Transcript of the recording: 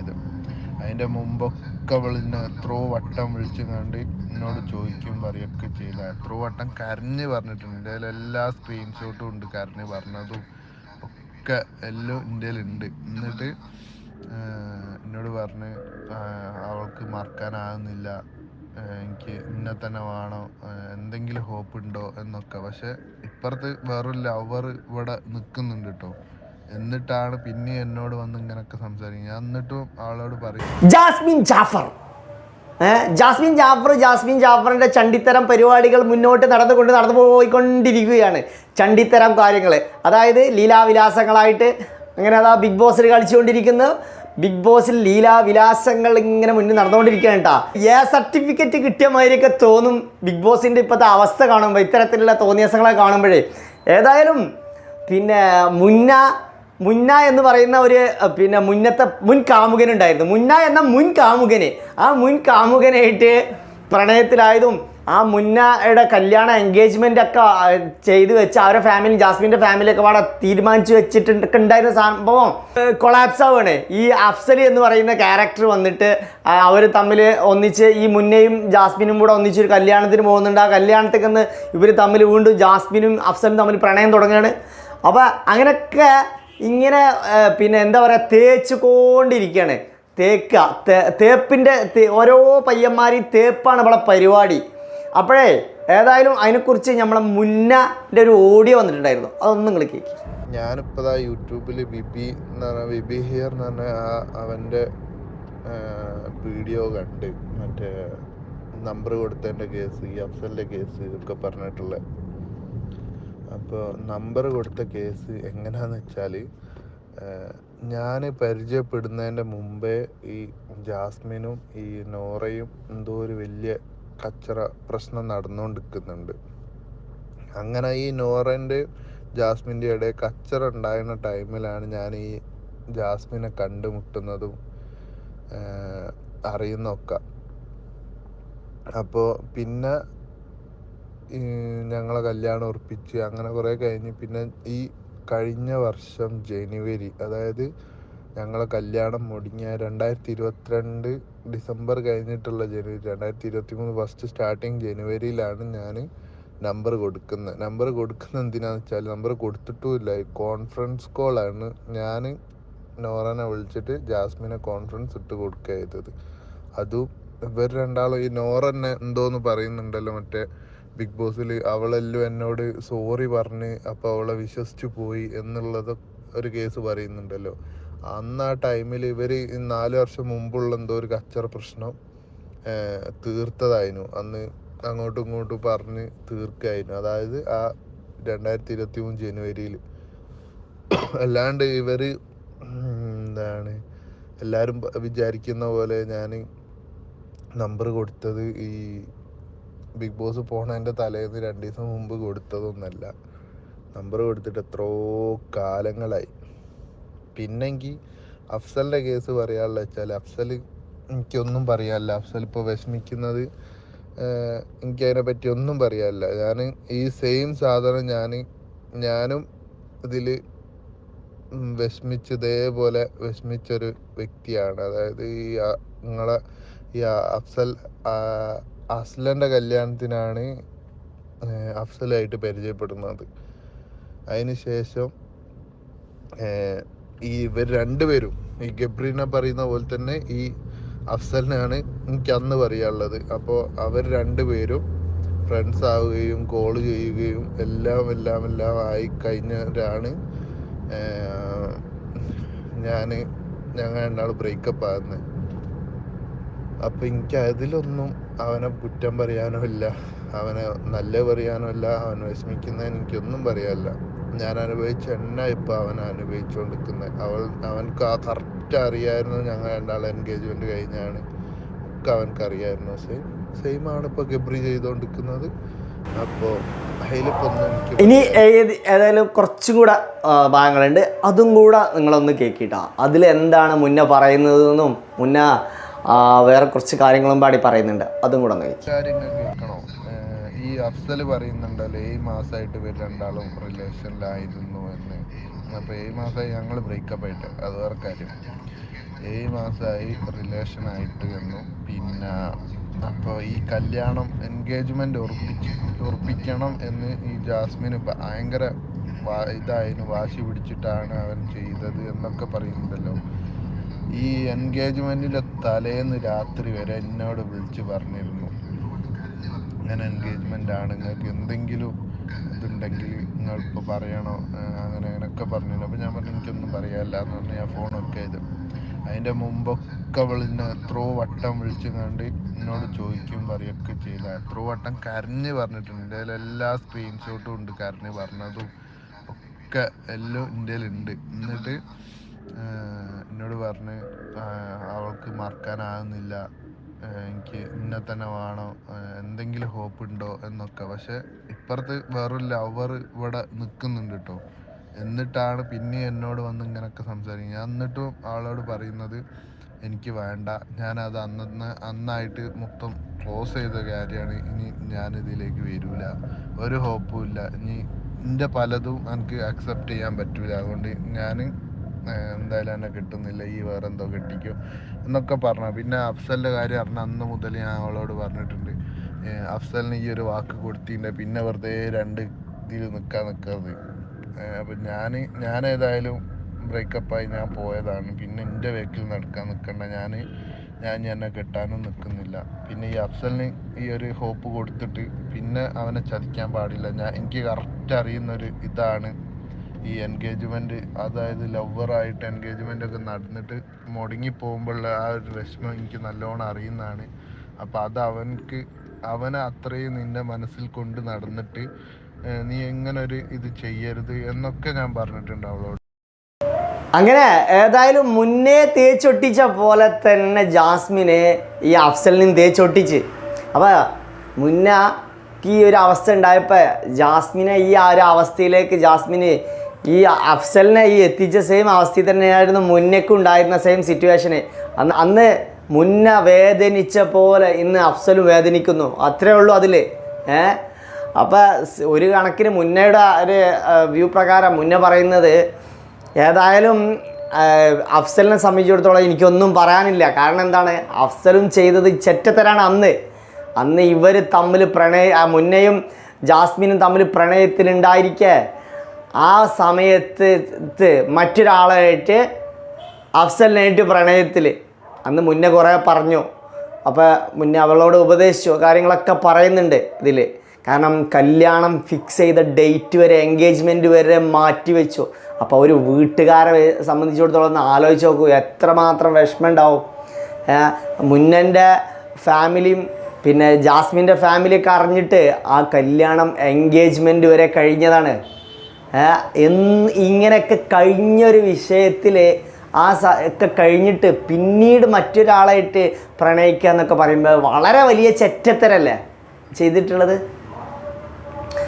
ആയത് അതിന്റെ മുമ്പൊക്കെ വിളിഞ്ഞ എത്രയോ വട്ടം വിളിച്ചു കണ്ട് എന്നോട് ചോദിക്കും പറയൊക്കെ ചെയ്ത. എത്രയോ വട്ടം കരഞ്ഞ് പറഞ്ഞിട്ടുണ്ട്. എന്റെ എല്ലാ സ്ക്രീൻഷോട്ടും ഉണ്ട് കരഞ്ഞ് പറഞ്ഞതും. ഒക്കെ എല്ലാം എന്റെ ഉണ്ട് എന്നിട്ട് എന്നോട് പറഞ്ഞ് അവൾക്ക് മറക്കാനാകുന്നില്ല. എനിക്ക് ഇന്നെ തന്നെ വേണോ. എന്തെങ്കിലും ഹോപ്പ് ഉണ്ടോ എന്നൊക്കെ. പക്ഷെ ഇപ്പുറത്ത് വേറൊരു ലവർ ഇവിടെ നിൽക്കുന്നുണ്ട് കേട്ടോ. എന്നിട്ടാണ് പിന്നെ എന്നോട് വന്ന് ഇങ്ങനൊക്കെ സംസാരിക്കുന്നത്. ഞാൻ എന്നിട്ടും ആളോട് പറയും. ജാസ്മിൻ ജാഫർ. ജാസ്മിൻ ജാഫർ ജാസ്മിൻ ജാഫറിന്റെ ചണ്ടിത്തരം പരിപാടികൾ മുന്നോട്ട് നടന്നുകൊണ്ട് നടന്നു പോയിക്കൊണ്ടിരിക്കുകയാണ്. ചണ്ടിത്തരം കാര്യങ്ങൾ അതായത് ലീലാവിലാസങ്ങളായിട്ട് അങ്ങനെ അതാ ബിഗ് ബോസിൽ കളിച്ചുകൊണ്ടിരിക്കുന്നു. ബിഗ് ബോസിൽ ലീലാവിലാസങ്ങൾ ഇങ്ങനെ മുന്നിൽ നടന്നുകൊണ്ടിരിക്കുകയാണ് കേട്ടോ. എ സർട്ടിഫിക്കറ്റ് കിട്ടിയ മാതിരിയൊക്കെ തോന്നും ബിഗ് ബോസിന്റെ ഇപ്പോഴത്തെ അവസ്ഥ കാണുമ്പോൾ ഇത്തരത്തിലുള്ള തോന്നിയസങ്ങളെ കാണുമ്പോഴേ. ഏതായാലും പിന്നെ മുന്ന മുന്ന എന്ന് പറയുന്ന ഒരു പിന്നെ മുന്നത്തെ മുൻ കാമുകനുണ്ടായിരുന്നു. മുന്ന എന്ന മുൻ കാമുകന്. ആ മുൻ കാമുകനായിട്ട് പ്രണയത്തിലായതും ആ മുന്നയുടെ കല്യാണ എൻഗേജ്മെന്റ് ഒക്കെ ചെയ്തു വെച്ച് അവരുടെ ഫാമിലി ജാസ്മിന്റെ ഫാമിലിയൊക്കെ അവിടെ തീരുമാനിച്ചു വെച്ചിട്ടൊക്കെ ഉണ്ടായിരുന്ന സംഭവം കൊളാപ്സ് ആവുകയാണ്. ഈ അഫ്സലി എന്ന് പറയുന്ന ക്യാരക്ടർ വന്നിട്ട് അവർ തമ്മിൽ ഒന്നിച്ച് ഈ മുന്നയും ജാസ്മിനും കൂടെ ഒന്നിച്ച് ഒരു കല്യാണത്തിന് പോകുന്നുണ്ട്. ആ കല്യാണത്തേക്ക് ഒന്ന് ഇവർ തമ്മിൽ വീണ്ടും ജാസ്മിനും അഫ്സലും തമ്മിൽ പ്രണയം തുടങ്ങുകയാണ്. അപ്പോൾ അങ്ങനെയൊക്കെ ഇങ്ങനെ പിന്നെ എന്താ പറയുക തേച്ച് കൊണ്ടിരിക്കുകയാണ് തേക്ക തേപ്പിന്റെ ഓരോ പയ്യന്മാരെയും തേപ്പാണ് ഇവിടെ പരിപാടി. അപ്പോഴേ ഏതായാലും അതിനെക്കുറിച്ച് നമ്മളെ മുന്നന്റെ ഒരു ഓഡിയോ വന്നിട്ടുണ്ടായിരുന്നു. അതൊന്നും നിങ്ങൾ കേൾക്കി ഞാനിപ്പോൾ ദാ യൂട്യൂബിൽ ബിബി എന്ന് പറഞ്ഞ ബിബി ഹിയർ എന്ന് പറഞ്ഞ ആ അവന്റെ വീഡിയോ കണ്ട്. മറ്റേ നമ്പർ കൊടുത്തതിന്റെ കേസ് ഈ അഫ്സലിന്റെ കേസ് ഇതൊക്കെ പറഞ്ഞിട്ടുള്ള അപ്പോൾ നമ്പർ കൊടുത്ത കേസ് എങ്ങനെയാന്ന് വെച്ചാൽ ഞാൻ പരിചയപ്പെടുന്നതിന്റെ മുമ്പേ ഈ ജാസ്മിനും ഈ നോറയും എന്തോ ഒരു വലിയ കച്ചറ പ്രശ്നം നടന്നുകൊണ്ടിരിക്കുന്നുണ്ട് അങ്ങനെ ഈ നോറന്റെ ജാസ്മിന്റെ ഇടയിൽ കച്ചറ ഉണ്ടായിരുന്ന ടൈമിലാണ് ഞാൻ ഈ ജാസ്മിനെ കണ്ടുമുട്ടുന്നതും അറിയുന്നൊക്കെ അപ്പോൾ പിന്നെ ഞങ്ങളെ കല്യാണം ഉറപ്പിച്ച് അങ്ങനെ കുറേ കഴിഞ്ഞ് പിന്നെ ഈ കഴിഞ്ഞ വർഷം ജനുവരി അതായത് ഞങ്ങളെ കല്യാണം മുടങ്ങിയ രണ്ടായിരത്തി ഇരുപത്തിരണ്ട് ഡിസംബർ കഴിഞ്ഞിട്ടുള്ള ജനുവരി രണ്ടായിരത്തി ഇരുപത്തി മൂന്ന് ഫസ്റ്റ് സ്റ്റാർട്ടിങ് ജനുവരിയിലാണ് ഞാൻ നമ്പർ കൊടുക്കുന്നത്. നമ്പർ കൊടുക്കുന്നത് എന്തിനാന്ന് വെച്ചാൽ നമ്പർ കൊടുത്തിട്ടുമില്ല. കോൺഫറൻസ് കോളാണ് ഞാൻ നോറനെ വിളിച്ചിട്ട് ജാസ്മിനെ കോൺഫറൻസ് ഇട്ട് കൊടുക്കുക ചെയ്തത്. അതും ഇവർ രണ്ടാളും ഈ നോറന്നെ എന്തോന്ന് പറയുന്നുണ്ടല്ലോ മറ്റേ ബിഗ് ബോസിൽ അവളെല്ലാം എന്നോട് സോറി പറഞ്ഞ് അപ്പോൾ അവളെ വിശ്വസിച്ചു പോയി എന്നുള്ളത് ഒരു കേസ് പറയുന്നുണ്ടല്ലോ. അന്ന് ആ ടൈമിൽ ഇവർ നാല് വർഷം മുമ്പുള്ള എന്തോ ഒരു കച്ചറ പ്രശ്നം തീർത്തതായിരുന്നു. അന്ന് അങ്ങോട്ടും ഇങ്ങോട്ടും പറഞ്ഞ് തീർക്കായിരുന്നു. അതായത് ആ രണ്ടായിരത്തി ഇരുപത്തി മൂന്ന് ജനുവരിയിൽ അല്ലാണ്ട് ഇവർ എന്താണ് എല്ലാവരും വിചാരിക്കുന്ന പോലെ ഞാൻ നമ്പർ കൊടുത്തത് ഈ ബിഗ് ബോസ് പോണതിന്റെ തലേന്ന് രണ്ട് ദിവസം മുമ്പ് കൊടുത്തതൊന്നല്ല. നമ്പർ കൊടുത്തിട്ട് എത്രയോ കാലങ്ങളായി. പിന്നെങ്കിൽ അഫ്സലിന്റെ കേസ് പറയാനുള്ള വെച്ചാൽ അഫ്സൽ എനിക്കൊന്നും പറയാനില്ല അഫ്സൽ ഇപ്പോൾ വിഷമിക്കുന്നത് എനിക്കതിനെ പറ്റി ഒന്നും പറയാനില്ല ഞാൻ ഈ സെയിം സാധനം ഞാൻ ഞാനും ഇതിൽ വിഷമിച്ച് ഇതേപോലെ വിഷമിച്ചൊരു വ്യക്തിയാണ്. അതായത് ഈ നിങ്ങളെ ഈ അഫ്സൽ അസ്ലന്റെ കല്യാണത്തിനാണ് അഫ്സലായിട്ട് പരിചയപ്പെടുന്നത്. അതിന് ശേഷം ഈ ഇവർ രണ്ടുപേരും ഈ ഗബ്രീനെ പറയുന്ന പോലെ തന്നെ ഈ അഫ്സലിനാണ് എനിക്ക് അന്ന് പറയാനുള്ളത്. അപ്പോൾ അവർ രണ്ടുപേരും ഫ്രണ്ട്സ് ആവുകയും കോൾ ചെയ്യുകയും എല്ലാം എല്ലാം എല്ലാം ആയി കഴിഞ്ഞവരാണ് ഞാൻ ഞങ്ങൾ രണ്ടാൾ ബ്രേക്കപ്പ് ആകുന്നത് അപ്പം എനിക്ക് അതിലൊന്നും അവനെ കുറ്റം പറയാനോ ഇല്ല അവനെ നല്ല പറയാനോ ഇല്ല അവൻ വിഷമിക്കുന്നതിന് എനിക്കൊന്നും പറയാനില്ല. ഞാൻ അനുഭവിച്ച എണ്ണ ഇപ്പം അവൻ അനുഭവിച്ചുകൊണ്ടിരിക്കുന്നത് അവൾ അവൻക്ക് ആ കറക്റ്റ് അറിയായിരുന്നു. ഞങ്ങൾ രണ്ടാൾ എൻഗേജ്മെന്റ് കഴിഞ്ഞാണ്. ഒക്കെ അവൻക്ക് അറിയായിരുന്നു സെയിം സെയിം ആണ് ഇപ്പോൾ ഗബ്രി ചെയ്തുകൊണ്ടിരിക്കുന്നത്. അപ്പോൾ ഇനി ഏതായാലും കുറച്ചും കൂടെ ഭാഗങ്ങളുണ്ട്. അതും കൂടെ നിങ്ങളൊന്ന് കേൾക്കിട്ടാ അതിൽ എന്താണ് മുന്നേ പറയുന്നതെന്നും മുന്നേ വേറെ കുറച്ച് കാര്യങ്ങളും പാടി പറയുന്നുണ്ട്. അതും കൂടെ ഒന്ന് ഈ അഫ്സൽ പറയുന്നുണ്ടല്ലോ ഏഴ് മാസമായിട്ട് ഇവർ രണ്ടാളും റിലേഷനിലായിരുന്നു എന്ന്. അപ്പോൾ ഏഴ് മാസമായി ഞങ്ങൾ ബ്രേക്കപ്പ് ആയിട്ട്. അത് വേറെ കാര്യം. ഏഴ് മാസമായി റിലേഷൻ ആയിട്ട് എന്നു പിന്നെ അപ്പോൾ ഈ കല്യാണം എൻഗേജ്മെന്റ് ഉറപ്പിച്ച് ഉറപ്പിക്കണം എന്ന് ഈ ജാസ്മിന് ഭയങ്കര ഇതായിരുന്നു. വാശി പിടിച്ചിട്ടാണ് അവൻ ചെയ്തത് എന്നൊക്കെ പറയുന്നുണ്ടല്ലോ. ഈ എൻഗേജ്മെന്റിന്റെ തലേന്ന് രാത്രി വരെ എന്നോട് വിളിച്ച് പറഞ്ഞിരുന്നു. ഇങ്ങനെ എൻഗേജ്മെന്റ് ആണ്. നിങ്ങൾക്ക് എന്തെങ്കിലും ഇതുണ്ടെങ്കിൽ നിങ്ങൾ ഇപ്പോൾ പറയണോ അങ്ങനെ അങ്ങനെയൊക്കെ പറഞ്ഞിരുന്നു. അപ്പോൾ ഞാൻ പറഞ്ഞു എനിക്കൊന്നും പറയാല്ല എന്ന് പറഞ്ഞ് ഞാൻ ഫോണൊക്കെ ചെയ്തു. അതിന്റെ മുമ്പൊക്കെ എന്നെ എത്രയോ വട്ടം വിളിച്ചു കണ്ട് എന്നോട് ചോദിക്കും പറയുകയൊക്കെ ചെയ്ത. എത്രയോ വട്ടം കരഞ്ഞ് പറഞ്ഞിട്ടുണ്ട്. എന്റെ എല്ലാ സ്ക്രീൻഷോട്ടും ഉണ്ട് കരഞ്ഞ് പറഞ്ഞതും. ഒക്കെ എല്ലാം എന്റെ ഉണ്ട് എന്നിട്ട് എന്നോട് പറഞ്ഞ് അവൾക്ക് മറക്കാനാകുന്നില്ല. എനിക്ക് ഇന്നെ തന്നെ വേണം. എന്തെങ്കിലും ഹോപ്പ് ഉണ്ടോ എന്നൊക്കെ. പക്ഷെ ഇപ്പുറത്ത് വേറൊരു ലവർ ഇവിടെ നിൽക്കുന്നുണ്ട് കേട്ടോ എന്നിട്ടാണ് പിന്നെ എന്നോട് വന്ന് ഇങ്ങനെയൊക്കെ സംസാരിക്കുന്നത്. ഞാൻ എന്നിട്ടും അവളോട് പറയുന്നത് എനിക്ക് വേണ്ട. ഞാനത് അന്നന്ന് അന്നായിട്ട് മൊത്തം ക്ലോസ് ചെയ്ത കാര്യമാണ്. ഇനി ഞാൻ ഇതിലേക്ക് വരൂല. ഒരു ഹോപ്പും ഇല്ല. ഇനി എന്റെ പലതും എനിക്ക് അക്സെപ്റ്റ് ചെയ്യാൻ പറ്റില്ല അതുകൊണ്ട് ഞാൻ എന്തായാലും എന്നെ കിട്ടുന്നില്ല. ഈ വേറെ എന്തോ കെട്ടിക്കോ എന്നൊക്കെ പറഞ്ഞു. പിന്നെ അഫ്സലിന്റെ കാര്യം പറഞ്ഞ അന്ന് മുതൽ ഞാൻ അവളോട് പറഞ്ഞിട്ടുണ്ട്. അഫ്സലിന് ഈ ഒരു വാക്ക് കൊടുത്തിട്ടുണ്ട് പിന്നെ വെറുതെ രണ്ട് ഇതിൽ നിൽക്കാൻ നിൽക്കരുത്. അപ്പം ഞാൻ ഞാൻ ഏതായാലും ബ്രേക്കപ്പായി ഞാൻ പോയതാണ്. പിന്നെ എന്റെ വേക്കിൽ നടക്കാൻ നിൽക്കണ്ട. ഞാൻ ഞാൻ എന്നെ കെട്ടാനും നിൽക്കുന്നില്ല. പിന്നെ ഈ അഫ്സലിന് ഈ ഒരു ഹോപ്പ് കൊടുത്തിട്ട് പിന്നെ അവനെ ചതിക്കാൻ പാടില്ല. ഞാൻ എനിക്ക് കറക്റ്റ് അറിയുന്നൊരു ഇതാണ് ഈ എൻഗേജ്മെന്റ് അതായത് ലവറായിട്ട് എൻഗേജ്മെന്റ് ഒക്കെ നടന്നിട്ട് മുടങ്ങി പോകുമ്പോഴുള്ള ആ ഒരു വിഷമം എനിക്ക് നല്ലോണം അറിയുന്നതാണ്. അപ്പോൾ അത് അവൻക്ക് അവനെ അത്രയും നിന്റെ മനസ്സിൽ കൊണ്ട് നടന്നിട്ട് നീ എങ്ങനെ ഒരു ഇത് ചെയ്യരുത് എന്നൊക്കെ ഞാൻ പറഞ്ഞിട്ടുണ്ട് അവളോട്. അങ്ങനെ ഏതായാലും മുന്നേ തേച്ചൊട്ടിച്ച പോലെ തന്നെ ജാസ്മിനെ ഈ അഫ്സലിനും തേച്ചൊട്ടിച്ച്. അപ്പോൾ മുന്നേ ഈ ഒരു അവസ്ഥ ഉണ്ടായപ്പോൾ ജാസ്മിനെ ഈ ആ ഒരു അവസ്ഥയിലേക്ക് ജാസ്മിന് ഈ അഫ്സലിനെ ഈ എത്തിച്ച സെയിം അവസ്ഥ തന്നെയായിരുന്നു മുന്നേക്കും ഉണ്ടായിരുന്ന സെയിം സിറ്റുവേഷന് അന്ന് അന്ന് മുന്ന വേദനിച്ച പോലെ ഇന്ന് അഫ്സലും വേദനിക്കുന്നു. അത്രേ ഉള്ളൂ അതിൽ ഏ? അപ്പോൾ ഒരു കണക്കിന് മുന്നയുടെ ഒരു വ്യൂ പ്രകാരം മുന്ന പറയുന്നത് ഏതായാലും അഫ്സലിനെ സംബന്ധിച്ചിടത്തോളം എനിക്കൊന്നും പറയാനില്ല. കാരണം എന്താണ്? അഫ്സലും ചെയ്തത് ചെറ്റത്തരാണ് അന്ന്. അന്ന് ഇവർ തമ്മിൽ പ്രണയ മുന്നയും ജാസ്മിനും തമ്മിൽ പ്രണയത്തിലുണ്ടായിരിക്കെ. ആ സമയത്ത് ത്ത് മറ്റൊരാളായിട്ട് അഫ്സലിനായിട്ട് പ്രണയത്തിൽ അന്ന് മുന്നേ കുറേ പറഞ്ഞു. അപ്പോൾ മുന്നേ അവളോട് ഉപദേശിച്ചു കാര്യങ്ങളൊക്കെ പറയുന്നുണ്ട് ഇതിൽ കാരണം കല്യാണം ഫിക്സ് ചെയ്ത ഡേറ്റ് വരെ എൻഗേജ്മെന്റ് വരെ മാറ്റി വെച്ചു. അപ്പോൾ ഒരു വീട്ടുകാരെ സംബന്ധിച്ചിടത്തോളം ഒന്ന് ആലോചിച്ച് നോക്കൂ എത്രമാത്രം വിഷമം ഉണ്ടാവും മുന്നന്റെ ഫാമിലിയും പിന്നെ ജാസ്മിന്റെ ഫാമിലിയൊക്കെ അറിഞ്ഞിട്ട് ആ കല്യാണം എൻഗേജ്മെന്റ് വരെ കഴിഞ്ഞതാണ്. ഇങ്ങനെയൊക്കെ കഴിഞ്ഞൊരു വിഷയത്തിൽ ആ സ ഒക്കെ കഴിഞ്ഞിട്ട് പിന്നീട് മറ്റൊരാളായിട്ട് പ്രണയിക്കുക എന്നൊക്കെ പറയുമ്പോൾ വളരെ വലിയ ചെറ്റത്തരല്ലേ ചെയ്തിട്ടുള്ളത്?